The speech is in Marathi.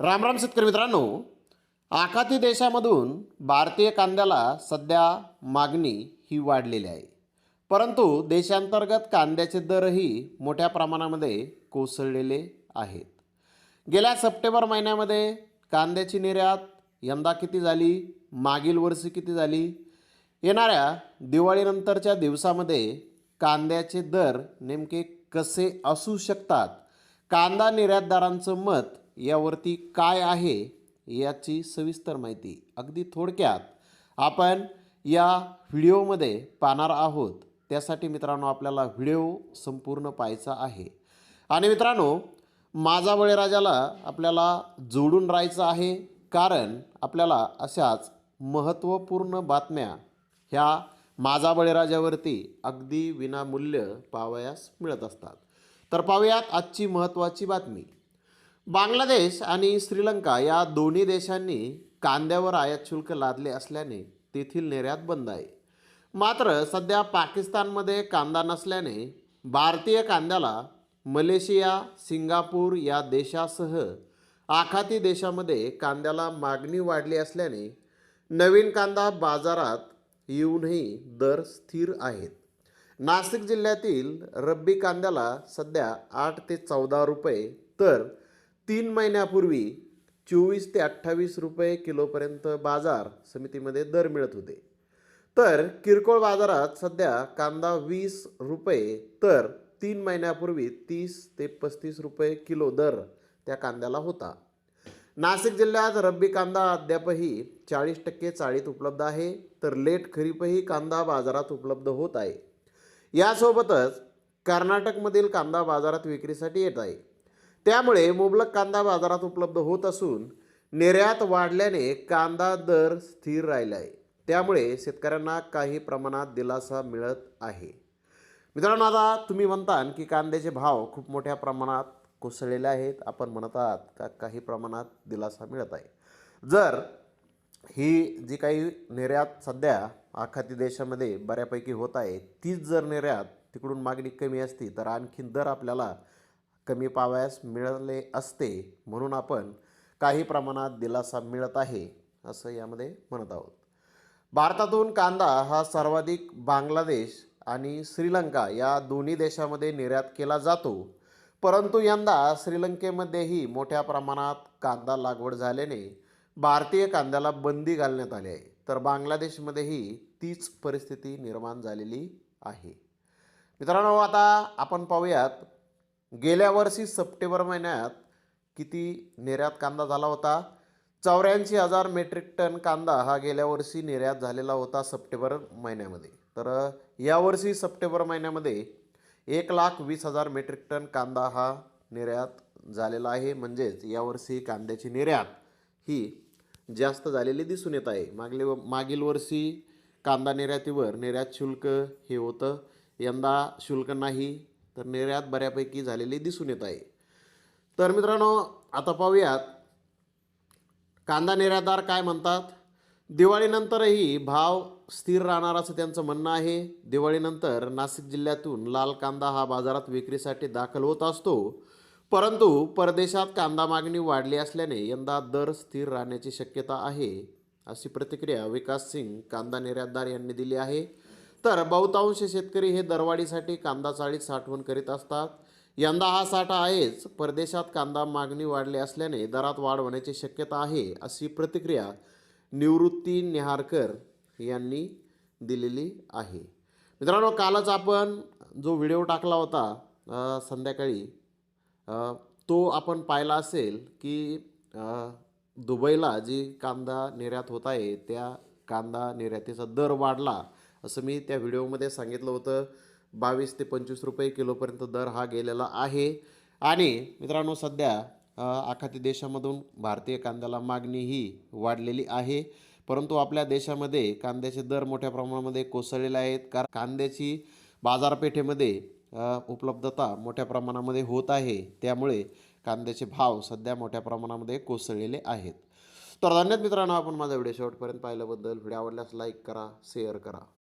रामराम शेतकरी मित्रांनो आखाती देशामधून भारतीय कांद्याला सध्या मागणी ही वाढलेली आहे. परंतु देशांतर्गत कांद्याचे दरही मोठ्या प्रमाणामध्ये कोसळलेले आहेत. गेल्या सप्टेंबर महिन्यामध्ये कांद्याची निर्यात यंदा किती झाली मागील वर्षी किती झाली येणाऱ्या दिवाळीनंतरच्या दिवसामध्ये कांद्याचे दर नेमके कसे असू शकतात कांदा निर्यातदारांचं मत यावरती काय आहे याची सविस्तर माहिती अगदी थोडक्यात आपण या व्हिडिओमध्ये पाहणार आहोत. त्यासाठी मित्रांनो आपल्याला व्हिडिओ संपूर्ण पाहायचा आहे. आणि मित्रांनो माझा बळीराजाला आपल्याला जोडून राहायचं आहे कारण आपल्याला अशाच महत्त्वपूर्ण बातम्या ह्या माझा बळीराजावरती अगदी विनामूल्य पावयास मिळत असतात. तर पाहूयात आजची महत्त्वाची बातमी. बांगलादेश आणि श्रीलंका या दोन्ही देशांनी कांद्यावर आयात शुल्क लादले असल्याने तेथील निर्यात बंद आहे. मात्र सध्या पाकिस्तानमध्ये कांदा नसल्याने भारतीय कांद्याला मलेशिया सिंगापूर या देशासह आखाती देशामध्ये कांद्याला मागणी वाढली असल्याने नवीन कांदा बाजारात येऊनही दर स्थिर आहेत. नाशिक जिल्ह्यातील रब्बी कांद्याला सध्या आठ ते चौदा रुपये तर तीन महिन्यापूर्वी चोवीस ते अठ्ठावीस रुपये किलोपर्यंत बाजार समितीमध्ये दर मिळत होते. तर किरकोळ बाजारात सध्या कांदा वीस रुपये तर तीन महिन्यापूर्वी तीस ते पस्तीस रुपये किलो दर त्या कांद्याला होता. नाशिक जिल्ह्यात रब्बी कांदा अद्यापही चाळीस टक्के चाळीत उपलब्ध आहे तर लेट खरीपही कांदा बाजारात उपलब्ध होत आहे. यासोबतच कर्नाटकमधील कांदा बाजारात विक्रीसाठी येत आहे. त्यामुळे मुबलक कांदा बाजारात उपलब्ध होत असून निर्यात वाढल्याने कांदा दर स्थिर राहिला आहे. त्यामुळे शेतकऱ्यांना काही प्रमाणात दिलासा मिळत आहे. मित्रांनो आता तुम्ही म्हणता की कांद्याचे भाव खूप मोठ्या प्रमाणात कोसळलेले आहेत. आपण म्हणत आहात का काही प्रमाणात दिलासा मिळत आहे? जर ही जी काही निर्यात सध्या आखाती देशामध्ये बऱ्यापैकी होत आहे तीच जर निर्यात तिकडून मागणी कमी असती तर आणखीन दर आपल्याला कमी पावयास मिळाले असते म्हणून आपण काही प्रमाणात दिलासा मिळत आहे असं यामध्ये म्हणत आहोत. भारतातून कांदा हा सर्वाधिक बांगलादेश आणि श्रीलंका या दोन्ही देशामध्ये निर्यात केला जातो. परंतु यंदा श्रीलंकेमध्येही मोठ्या प्रमाणात कांदा लागवड झाल्याने भारतीय कांद्याला बंदी घालण्यात आली आहे. तर बांगलादेशमध्येही तीच परिस्थिती निर्माण झालेली आहे. मित्रांनो आता आपण पाहूयात गेल्या वर्षी सप्टेंबर महिन्यात किती निर्यात कांदा झाला होता? चौऱ्याऐंशी हजार मेट्रिक टन कांदा हा गेल्या वर्षी निर्यात झालेला होता सप्टेंबर महिन्यामध्ये. तर यावर्षी सप्टेंबर महिन्यामध्ये एक लाख वीस हजार मेट्रिक टन कांदा हा निर्यात झालेला आहे. म्हणजेच यावर्षी कांद्याची निर्यात ही जास्त झालेली दिसून येत आहे. मागले मागील वर्षी कांदा निर्यातीवर निर्यात शुल्क हे होतं. यंदा शुल्क नाही तर निर्यात बऱ्यापैकी झालेली दिसून येत आहे. तर मित्रांनो आता पाहूयात कांदा निर्यातदार काय म्हणतात? दिवाळीनंतरही भाव स्थिर राहणार असं त्यांचं म्हणणं आहे. दिवाळीनंतर नाशिक जिल्ह्यातून लाल कांदा हा बाजारात विक्रीसाठी दाखल होत असतो. परंतु परदेशात कांदा मागणी वाढली असल्याने यंदा दर स्थिर राहण्याची शक्यता आहे अशी प्रतिक्रिया विकास सिंग कांदा निर्यातदार यांनी दिली आहे. तर बहुतांश शेतकरी हे दरवाढीसाठी कांदा चाळीत साठवण करीत असतात. यंदा हा साठा आहेच. परदेशात कांदा मागणी वाढली असल्याने दरात वाढ होण्याची शक्यता आहे अशी प्रतिक्रिया निवृत्ती निहारकर यांनी दिलेली आहे. मित्रांनो कालच आपण जो व्हिडिओ टाकला होता संध्याकाळी तो आपण पाहिला असेल की दुबईला जी कांदा निर्यात होत आहे त्या कांदा निर्यातीचा दर वाढला. असं मी त्या व्हिडिओमध्ये सांगितलं होतं. बावीस ते पंचवीस रुपये किलोपर्यंत दर हा गेलेला आहे. आणि मित्रांनो सध्या आखाती देशामधून भारतीय कांद्याला मागणी ही वाढलेली आहे. परंतु आपल्या देशामध्ये कांद्याचे दर मोठ्या प्रमाणामध्ये कोसळलेले आहेत. कारण कांद्याची बाजारपेठेमध्ये उपलब्धता मोठ्या प्रमाणामध्ये होत आहे. त्यामुळे कांद्याचे भाव सध्या मोठ्या प्रमाणामध्ये कोसळलेले आहेत. तर धन्यवाद मित्रांनो आपण माझा व्हिडिओ शेवटपर्यंत पाहिल्याबद्दल. व्हिडिओ आवडल्यास लाईक करा शेअर करा.